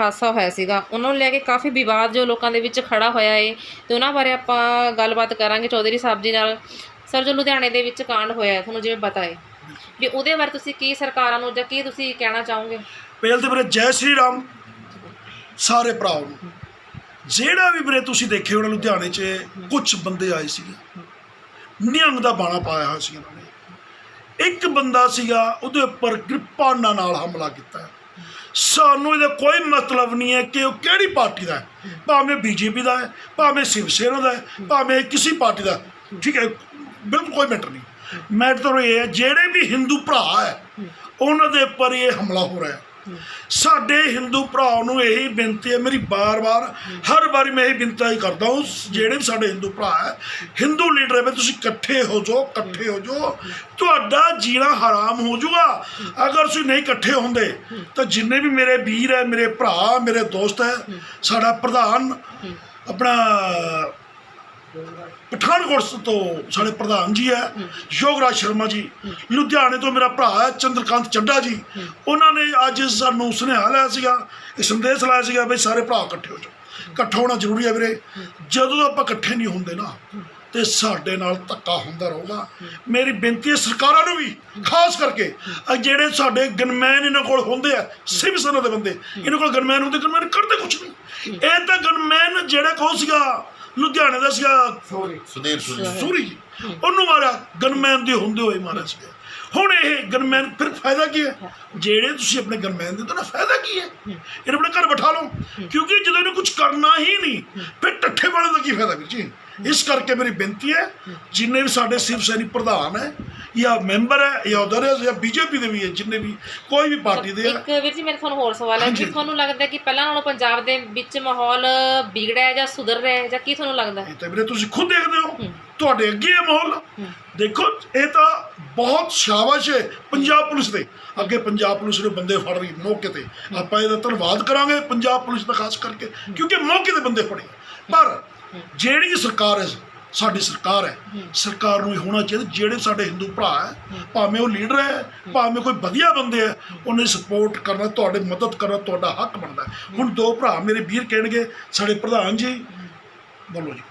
ਹਾਦਸਾ ਹੋਇਆ ਸੀਗਾ। ਉਹਨਾਂ ਨੂੰ ਲੈ ਕੇ ਕਾਫੀ ਵਿਵਾਦ ਜੋ ਲੋਕਾਂ ਦੇ ਵਿੱਚ ਖੜਾ ਹੋਇਆ ਏ। ਤੇ ਉਹਨਾਂ ਬਾਰੇ ਆਪਾਂ ਗੱਲਬਾਤ ਕਰਾਂਗੇ ਚੌਧਰੀ ਸਾਹਿਬ ਜੀ ਨਾਲ। ਸਰ, ਜੋ ਲੁਧਿਆਣੇ ਦੇ ਵਿੱਚ ਕਾਂਡ ਹੋਇਆ ਤੁਹਾਨੂੰ ਜਿਵੇਂ ਪਤਾ ਹੈ ਵੀ ਉਹਦੇ ਬਾਰੇ ਤੁਸੀਂ ਕੀ ਸਰਕਾਰਾਂ ਨੂੰ ਜਾਂ ਕੀ ਤੁਸੀਂ ਕਹਿਣਾ ਚਾਹੋਗੇ? ਪਹਿਲ ਤੇ ਵੀਰੇ ਜੈ ਸ਼੍ਰੀ ਰਾਮ। ਸਾਰੇ ਭਰਾਵਾਂ ਨੂੰ। ਜਿਹੜਾ ਵੀ ਵੀਰੇ ਤੁਸੀਂ ਦੇਖੇ ਹੋਣਾ ਲੁਧਿਆਣੇ 'ਚ ਕੁਝ ਬੰਦੇ ਆਏ ਸੀਗੇ। ਨਿਹੰਗ ਦਾ ਬਾਣਾ ਪਾਇਆ ਹੋਇਆ ਸੀ ਉਹਨਾਂ ਨੇ। ਇੱਕ ਬੰਦਾ ਸੀਗਾ, ਉਹਦੇ ਉੱਪਰ ਕਿਰਪਾਨਾਂ ਨਾਲ ਹਮਲਾ ਕੀਤਾ। ਸਾਨੂੰ ਇਹਦਾ ਕੋਈ ਮਤਲਬ ਨਹੀਂ ਹੈ ਕਿ ਉਹ ਕਿਹੜੀ ਪਾਰਟੀ ਦਾ ਹੈ। ਭਾਵੇਂ ਬੀਜੇਪੀ ਦਾ ਹੈ, ਭਾਵੇਂ ਸ਼ਿਵ ਸੈਨਾ ਦਾ ਹੈ, ਭਾਵੇਂ ਕਿਸੇ ਪਾਰਟੀ ਦਾ ਠੀਕ ਹੈ, ਬਿਲਕੁਲ ਕੋਈ ਮੈਟਰ ਨਹੀਂ। ਮੈਟਰ ਇਹ ਹੈ, ਜਿਹੜੇ ਵੀ ਹਿੰਦੂ ਭਰਾ ਹੈ, ਉਹਨਾਂ ਦੇ ਉੱਪਰ ਇਹ ਹਮਲਾ ਹੋ ਰਿਹਾ ਹੈ। ਸਾਡੇ ਹਿੰਦੂ ਭਰਾ ਨੂੰ ਇਹੀ ਬੇਨਤੀ ਹੈ, ਮੇਰੀ ਬਾਰ-ਬਾਰ, ਹਰ ਵਾਰੀ ਮੈਂ ਇਹ ਬੇਨਤੀ ਕਰਦਾ ਹਾਂ ਜਿਹੜੇ ਵੀ ਸਾਡੇ ਹਿੰਦੂ ਭਰਾ ਹੈ, ਹਿੰਦੂ ਲੀਡਰ ਹੈ, ਤੁਸੀਂ ਇਕੱਠੇ ਹੋ ਜਾਓ, ਇਕੱਠੇ ਹੋ ਜਾਓ, ਤੁਹਾਡਾ ਜੀਣਾ ਹਰਾਮ ਹੋ ਜਾਊਗਾ। ਅਗਰ ਤੁਸੀਂ ਨਹੀਂ ਇਕੱਠੇ ਹੁੰਦੇ, ਤਾਂ ਜਿੰਨੇ ਵੀ ਮੇਰੇ ਵੀਰ ਹੈ, ਮੇਰੇ ਭਰਾ, ਮੇਰੇ ਦੋਸਤ ਹੈ, ਸਾਡਾ ਪ੍ਰਧਾਨ, ਆਪਣਾ ਪਠਾਨਕੋਟ ਤੋਂ ਸਾਡੇ ਪ੍ਰਧਾਨ ਜੀ ਹੈ ਯੋਗਰਾਜ ਸ਼ਰਮਾ ਜੀ। ਲੁਧਿਆਣੇ ਤੋਂ ਮੇਰਾ ਭਰਾ ਹੈ ਚੰਦਰਕਾਂਤ ਚੱਡਾ ਜੀ। ਉਹਨਾਂ ਨੇ ਅੱਜ ਸਾਨੂੰ ਸੁਨੇਹਾ ਲਾਇਆ ਸੀਗਾ ਇਹ ਸੰਦੇਸ਼ ਲਾਇਆ ਸੀਗਾ ਵੀ ਸਾਰੇ ਭਰਾ ਇਕੱਠੇ ਹੋ ਜਾਓ। ਇਕੱਠਾ ਹੋਣਾ ਜ਼ਰੂਰੀ ਹੈ ਵੀਰੇ। ਜਦੋਂ ਆਪਾਂ ਇਕੱਠੇ ਨਹੀਂ ਹੁੰਦੇ ਨਾ ਤੇ ਸਾਡੇ ਨਾਲ ਧੱਕਾ ਹੁੰਦਾ ਰਹੂਗਾ। ਮੇਰੀ ਬੇਨਤੀ ਹੈ ਸਰਕਾਰਾਂ ਨੂੰ ਵੀ ਖਾਸ ਕਰਕੇ ਜਿਹੜੇ ਸਾਡੇ ਗਨਮੈਨ ਇਹਨਾਂ ਕੋਲ ਹੁੰਦੇ ਆ ਸਿਵ ਸੈਨਾ ਦੇ ਬੰਦੇ ਇਹਨਾਂ ਕੋਲ ਗਨਮੈਨ ਹੁੰਦੇ ਗਨਮੈਨ ਕਰਦੇ ਕੁਝ ਨਹੀਂ। ਇਹ ਤਾਂ ਗਨਮੈਨ ਜਿਹੜਾ ਕੋ ਸੀਗਾ ਲੁਧਿਆਣੇ ਦਾ ਸੀਗਾ ਸੁਧੀਰ ਸੂਰੀ ਜੀ। ਉਹਨੂੰ ਮਾਰਿਆ ਗਨਮੈਨ ਦੇ ਹੁੰਦੇ ਹੋਏ ਮਾਰਿਆ ਸੀ ਹੁਣ ਇਹ ਗਨਮੈਨ ਫਿਰ ਫਾਇਦਾ ਕੀ ਹੈ? ਜਿਹੜੇ ਤੁਸੀਂ ਆਪਣੇ ਗਨਮੈਨ ਦੇ ਤਾਂ ਨਾ ਫਾਇਦਾ ਕੀ ਹੈ? ਇਹਨੂੰ ਆਪਣੇ ਘਰ ਬਿਠਾ ਲਓ। ਕਿਉਂਕਿ ਜਦੋਂ ਇਹਨੂੰ ਕੁਝ ਕਰਨਾ ਹੀ ਨਹੀਂ ਫਿਰ ਟੱਠੇ ਵਾਲੇ ਦਾ ਕੀ ਫਾਇਦਾ ਵੀਰ ਜੀ? ਇਸ ਕਰਕੇ ਮੇਰੀ ਬੇਨਤੀ ਹੈ ਜਿੰਨੇ ਵੀ ਸਾਡੇ ਸਿਵ ਸੈਨਿਕ ਪ੍ਰਧਾਨ ਹੈ ਜਾਂ ਮੈਂਬਰ ਹੈ ਜਾਂ ਉਧਰ ਹੈ ਜਾਂ ਬੀਜੇਪੀ ਦੇ ਵੀ ਹੈ ਜਿੰਨੇ ਵੀ ਕੋਈ ਵੀ ਪਾਰਟੀ ਦੇ ਹੈ ਇੱਕ ਵੀਰ ਜੀ ਮੇਰੇ ਤੁਹਾਨੂੰ ਹੋਰ ਸਵਾਲ ਹੈ ਕਿ ਹਾਂਜੀ। ਤੁਹਾਨੂੰ ਲੱਗਦਾ ਕਿ ਪਹਿਲਾਂ ਨਾਲੋਂ ਪੰਜਾਬ ਦੇ ਵਿੱਚ ਮਾਹੌਲ ਵਿਗੜਿਆ ਹੈ ਜਾਂ ਸੁਧਰ ਰਿਹਾ ਹੈ ਜਾਂ ਕੀ ਤੁਹਾਨੂੰ ਲੱਗਦਾ? ਹੈ ਇਹ ਤਾਂ ਵੀਰੇ ਤੁਸੀਂ ਖੁਦ ਦੇਖਦੇ ਹੋ। ਤੁਹਾਡੇ ਅੱਗੇ ਇਹ ਮਾਹੌਲ। ਦੇਖੋ ਇਹ ਤਾਂ ਬਹੁਤ ਸ਼ਾਬਾਸ਼ ਹੈ ਪੰਜਾਬ ਪੁਲਿਸ ਦੇ ਅੱਗੇ ਪੰਜਾਬ ਪੁਲਿਸ ਨੇ ਬੰਦੇ ਫੜ ਰਹੀ ਮੌਕੇ ਤੇ। ਆਪਾਂ ਇਹਦਾ ਧੰਨਵਾਦ ਕਰਾਂਗੇ ਪੰਜਾਬ ਪੁਲਿਸ ਦਾ ਖਾਸ ਕਰਕੇ ਕਿਉਂਕਿ ਮੌਕੇ ਤੇ ਬੰਦੇ ਫੜੇ। ਪਰ ਜਿਹੜੀ ਸਰਕਾਰ ਹੈ ਸਾਡੀ ਸਰਕਾਰ ਹੈ। ਸਰਕਾਰ ਨੂੰ ਇਹ ਹੋਣਾ ਚਾਹੀਦਾ ਜਿਹੜੇ ਸਾਡੇ ਹਿੰਦੂ ਭਰਾ ਹੈ ਭਾਵੇਂ ਉਹ ਲੀਡਰ ਹੈ ਭਾਵੇਂ ਕੋਈ ਵਧੀਆ ਬੰਦੇ ਹੈ ਉਹਨੇ ਸਪੋਰਟ ਕਰਨਾ ਤੁਹਾਡੇ ਮਦਦ ਕਰਨਾ ਤੁਹਾਡਾ ਹੱਕ ਬਣਦਾ ਹੈ। ਹੁਣ ਦੋ ਭਰਾ ਮੇਰੇ ਵੀਰ ਕਹਿਣਗੇ ਸਾਡੇ ਪ੍ਰਧਾਨ ਜੀ। ਬੋਲੋ ਜੀ।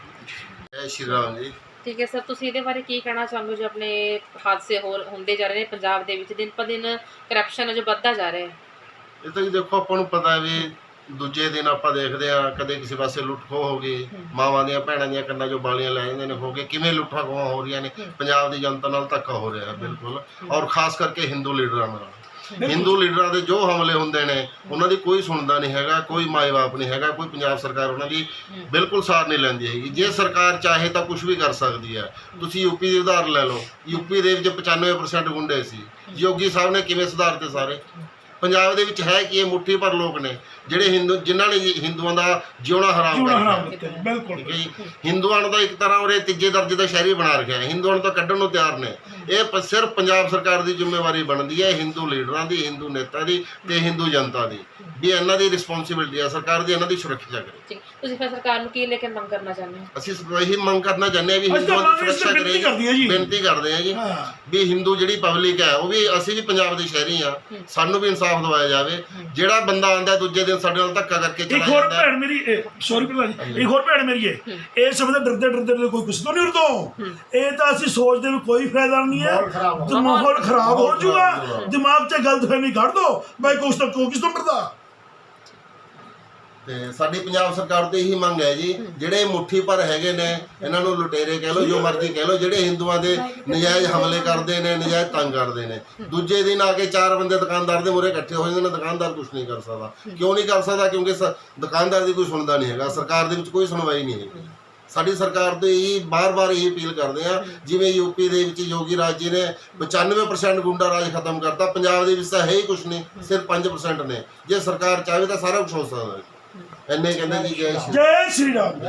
ਜੈ ਸ਼੍ਰੀ ਰਾਮ ਜੀ। ਠੀਕ ਹੈ ਸਰ ਤੁਸੀਂ ਇਹਦੇ ਬਾਰੇ ਕੀ ਕਹਿਣਾ ਚਾਹੋਗੇ ਜੋ ਆਪਣੇ ਹਾਦਸੇ ਹੋਰ ਹੁੰਦੇ ਜਾ ਰਹੇ ਨੇ ਪੰਜਾਬ ਦੇ ਵਿੱਚ? ਦਿਨ ਪਰ ਦਿਨ ਕਰਪਸ਼ਨ ਜੋ ਵੱਧਦਾ ਜਾ ਰਿਹਾ ਹੈ। ਇਹ ਤਾਂ ਦੇਖੋ ਆਪਾਂ ਨੂੰ ਪਤਾ ਹੈ ਵੀ ਦੂਜੇ ਦਿਨ ਆਪਾਂ ਦੇਖਦੇ ਆ ਕਦੇ ਕਿਸੇ ਪਾਸੇ ਲੁੱਟ ਖੋਹ ਹੋ ਗਈ ਮਾਵਾਂ ਦੀਆਂ ਭੈਣਾਂ ਦੀਆਂ ਕੰਨਾਂ 'ਚੋਂ ਬਾਲੀਆਂ ਲੈ ਜਾਂਦੇ ਨੇ ਹੋ ਗਏ ਕਿਵੇਂ ਲੁੱਟਾਂ ਖੋਹਾਂ ਹੋ ਰਹੀਆਂ ਨੇ ਪੰਜਾਬ ਦੀ ਜਨਤਾ ਨਾਲ ਧੱਕਾ ਹੋ ਰਿਹਾ ਬਿਲਕੁਲ। ਔਰ ਖਾਸ ਕਰਕੇ ਹਿੰਦੂ ਲੀਡਰਾਂ ਨਾਲ। ਹਿੰਦੂ ਲੀਡਰਾਂ ਦੇ ਜੋ ਹਮਲੇ ਹੁੰਦੇ ਨੇ ਉਹਨਾਂ ਦੀ ਕੋਈ ਸੁਣਦਾ ਨਹੀਂ ਹੈਗਾ ਕੋਈ ਮਾਈ-ਬਾਪ ਨਹੀਂ ਹੈਗਾ ਕੋਈ ਪੰਜਾਬ ਸਰਕਾਰ ਉਹਨਾਂ ਦੀ ਬਿਲਕੁਲ ਸਾਰ ਨਹੀਂ ਲੈਂਦੀ ਹੈਗੀ। ਜੇ ਸਰਕਾਰ ਚਾਹੇ ਤਾਂ ਕੁਝ ਵੀ ਕਰ ਸਕਦੀ ਹੈ। ਤੁਸੀਂ ਯੂਪੀ ਦੀ ਉਦਾਹਰਨ ਲੈ ਲਓ। ਯੂਪੀ ਦੇ ਵਿੱਚ 95% ਗੁੰਡੇ ਸੀ। ਯੋਗੀ ਸਾਹਿਬ ਨੇ ਕਿਵੇਂ ਸੁਧਾਰਤੇ ਸਾਰੇ? ਪੰਜਾਬ ਦੇ ਵਿੱਚ ਹੈ ਕਿ ਇਹ ਮੁੱਠੀ ਭਰ ਲੋਕ ਨੇ? ਜਿਹੜੇ ਹਿੰਦੂ ਜਿਨ੍ਹਾਂ ਨੇ ਹਿੰਦੂਆਂ ਦਾ ਜਿਉਣਾ ਹਰਾਮ ਜਿਉਣਾ ਕਰ ਹਰਾਮ ਦਿੱਤਾ। ਕੀਤਾ ਜੀ, ਬਿਲਕੁਲ। ਠੀਕ ਹੈ ਜੀ? ਹਿੰਦੂਆਂ ਨੂੰ ਤਾਂ ਇੱਕ ਤਰ੍ਹਾਂ ਉਹਰੇ ਤੀਜੇ ਦਰਜੇ ਦਾ ਸ਼ਹਿਰੀ ਬਣਾ ਰੱਖਿਆ। ਹੈ ਹਿੰਦੂਆਂ ਨੂੰ ਤਾਂ ਕੱਢਣ ਨੂੰ ਤਿਆਰ ਨੇ। ਇਹ ਪ- ਸਿਰਫ ਪੰਜਾਬ ਸਰਕਾਰ ਦੀ ਜ਼ਿੰਮੇਵਾਰੀ ਬਣਦੀ ਹੈ ਹਿੰਦੂ ਲੀਡਰਾਂ ਦੀ ਹਿੰਦੂ ਨੇਤਾ ਦੀ ਤੇ ਹਿੰਦੂ ਜਨਤਾ ਦੀ ਵੀ ਇਹਨਾਂ ਦੀ ਰਿਸਪੌਂਸਿਬਿਲਟੀ ਹੈ ਸਰਕਾਰ ਦੀ ਇਹਨਾਂ ਦੀ ਸੁਰੱਖਿਆ ਕਰੇ। ਠੀਕ ਤੁਸੀਂ ਫਿਰ ਸਰਕਾਰ ਨੂੰ ਕੀ ਲੈ ਕੇ ਮੰਗ ਕਰਨਾ ਚਾਹੁੰਦੇ ਹੋ? ਅਸੀਂ ਸ- ਇਹੀ ਮੰਗ ਕਰਨਾ ਚਾਹੁੰਦੇ ਹਾਂ ਵੀ ਅਸੀਂ ਤਾਂ ਹਿੰਦੂਆਂ ਦੀ ਸੁਰੱਖਿਆ ਬੇਨਤੀ ਕਰਦੀ ਹੈ ਜੀ। ਬੇਨਤੀ ਕਰਦੇ ਹਾਂ ਜੀ ਹਾਂ। ਵੀ ਹਿੰਦੂ ਜਿਹੜੀ ਪਬਲਿਕ ਹੈ ਉਹ ਵੀ ਅਸੀਂ ਵੀ ਪੰਜਾਬ ਦੇ ਸ਼ਹਿਰੀ ਆ ਸਾਨੂੰ ਵੀ ਇਨਸਾਫ ਦਿਵਾਇਆ ਜਾਵੇ। ਜਿਹੜਾ ਬੰਦਾ ਆਂਦਾ ਦੂਜੇ ਦਿਨ ਸਾਡੇ ਨਾਲ ਧੱਕਾ ਕਰਕੇ ਇੱਕ ਚਲਾ ਹੋਰ ਜਾਂਦਾ ਹੈ। ਭੈਣ ਮੇਰੀ ਸੌਰੀ ਪ੍ਰਧਾਨ ਜੀ ਇੱਕ ਹੋਰ ਭੈਣ ਮੇਰੀ ਹੈ। ਇਹ ਸਮਝ ਡਰਦੇ ਡਰਦੇ ਡਰਦੇ ਕੋਈ ਕੁਛ ਤੋਂ ਨਹੀਂ ਉਰਦੋ ਇਹ ਤਾਂ ਅਸੀਂ ਸੋਚਦੇ ਵੀ ਕੋਈ ਫਾਇਦਾ ਨਹੀਂ ਹੈ। ਤੇ ਮਾਹੌਲ ਖਰਾਬ ਹੋ ਜਾਊਗਾ। ਦਿਮਾਗ 'ਚ ਗਲਤਫਹਿਮੀ ਕੱਢ ਦੋ। ਬਈ ਕੁਛ ਤਾਂ ਕੋਈ ਕਿਸ ਤੋਂ ਡਰਦਾ। ਤੇ ਸਾਡੀ ਪੰਜਾਬ ਸਰਕਾਰ ਤੋਂ ਇਹੀ ਮੰਗ ਹੈ ਜੀ, ਜਿਹੜੇ ਮੁੱਠੀ ਪਰ ਹੈਗੇ ਨੇ, ਇਹਨਾਂ ਨੂੰ ਲੁਟੇਰੇ ਕਹਿ ਲਓ, ਜੋ ਮਰਜ਼ੀ ਕਹਿ ਲਓ, ਜਿਹੜੇ ਹਿੰਦੂਆਂ ਦੇ ਨਜਾਇਜ਼ ਹਮਲੇ ਕਰਦੇ ਨੇ, ਨਜਾਇਜ਼ ਤੰਗ ਕਰਦੇ ਨੇ। ਦੂਜੇ ਦਿਨ ਆ ਕੇ ਚਾਰ ਬੰਦੇ ਦੁਕਾਨਦਾਰ ਦੇ ਮੂਹਰੇ ਇਕੱਠੇ ਹੋ ਜਾਂਦੇ ਨੇ, ਦੁਕਾਨਦਾਰ ਕੁਝ ਨਹੀਂ ਕਰ ਸਕਦਾ। ਕਿਉਂ ਨਹੀਂ ਕਰ ਸਕਦਾ? ਕਿਉਂਕਿ ਦੁਕਾਨਦਾਰ ਦੀ ਕੋਈ ਸੁਣਦਾ ਨਹੀਂ ਹੈਗਾ। ਸਰਕਾਰ ਦੇ ਵਿੱਚ ਕੋਈ ਸੁਣਵਾਈ ਨਹੀਂ ਹੈਗੀ। ਸਾਡੀ ਸਰਕਾਰ ਤੋਂ ਇਹ ਬਾਰ-ਬਾਰ ਇਹ ਅਪੀਲ ਕਰਦੇ ਆ ਜਿਵੇਂ ਯੂਪੀ ਦੇ ਵਿੱਚ ਯੋਗੀ ਰਾਜ ਜੀ ਨੇ 95% ਗੁੰਡਾ ਰਾਜ ਖਤਮ ਕਰਤਾ, ਪੰਜਾਬ ਦੇ ਵਿੱਚ ਤਾਂ ਹੈ ਹੀ ਕੁਝ ਨਹੀਂ, ਸਿਰਫ 5% ਨੇ। ਜੇ ਸਰਕਾਰ ਚਾਹੇ ਤਾਂ ਸਾਰਾ ਕੁਝ ਹੋ ਸਕਦਾ ਹੈ। ਇੰਨੇ ਕਹਿੰਦੇ ਜੀ ਜੈ ਸ਼੍ਰੀ ਜੈ ਸ਼੍ਰੀ ਰਾਮ।